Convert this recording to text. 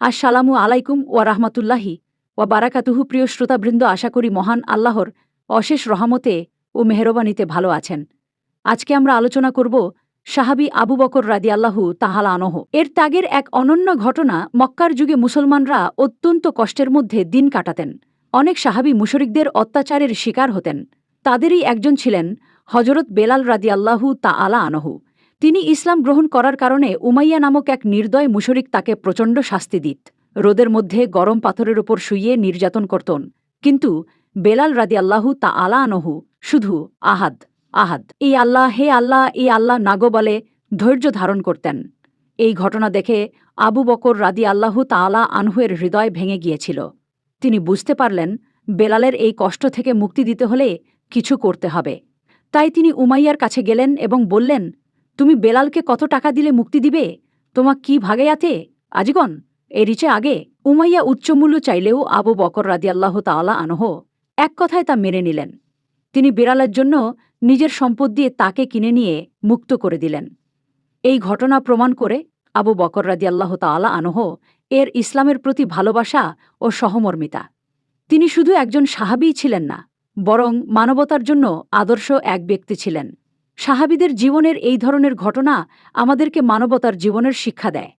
আসসালামু আলাইকুম ওয়া রাহমাতুল্লাহি ওয়া বারাকাতুহু, প্রিয় শ্রোতাবৃন্দ, আশা করি মহান আল্লাহর অশেষ রহমতে ও মেহরবানিতে ভালো আছেন। আজকে আমরা আলোচনা করব সাহাবি আবু বকর রাদি আল্লাহু তাহালা আনহ। এর ত্যাগের এক অনন্য ঘটনা মক্কার যুগে মুসলমানরা অত্যন্ত কষ্টের মধ্যে দিন কাটাতেন। অনেক সাহাবি মুশরিকদের অত্যাচারের শিকার হতেন। তাদেরই একজন ছিলেন হজরত বেলাল রাদি আল্লাহু তা আলা আনহু। তিনি ইসলাম গ্রহণ করার কারণে উমাইয়া নামক এক নির্দয় মুশরিক তাকে প্রচণ্ড শাস্তি দিত। রোদের মধ্যে গরম পাথরের ওপর শুইয়ে নির্যাতন করতন। কিন্তু বেলাল রাদি আল্লাহু তা আলা আনহু শুধু আহাদ আহাদ। এই আল্লাহ, হে আল্লাহ, এই আল্লাহ নাগো বলে ধৈর্য ধারণ করতেন। এই ঘটনা দেখে আবু বকর রাদি আল্লাহু তাআলা আনহুয়ের হৃদয় ভেঙে গিয়েছিল। তিনি বুঝতে পারলেন, বেলালের এই কষ্ট থেকে মুক্তি দিতে হলে কিছু করতে হবে। তাই তিনি উমাইয়ার কাছে গেলেন এবং বললেন তুমি বেলালকে কত টাকা দিলে মুক্তি দিবে? তোমা কি ভাগে আতে আজিগন এ আগে। উমাইয়া উচ্চমূল্য চাইলেও আবু বকর রাদিয়াল্লাহ তাআলা আনহ এক কথায় তা মেনে নিলেন। তিনি বেড়ালের জন্য নিজের সম্পদ দিয়ে তাকে কিনে নিয়ে মুক্ত করে দিলেন। এই ঘটনা প্রমাণ করে আবু বকর রাদিয়াল্লাহ তাআলা আনহ এর ইসলামের প্রতি ভালোবাসা ও সহমর্মিতা। তিনি শুধু একজন সাহাবিই ছিলেন না, বরং মানবতার জন্য আদর্শ এক ব্যক্তি ছিলেন। সাহাবিদের জীবনের এই ধরনের ঘটনা আমাদেরকে মানবতার জীবনের শিক্ষা দেয়।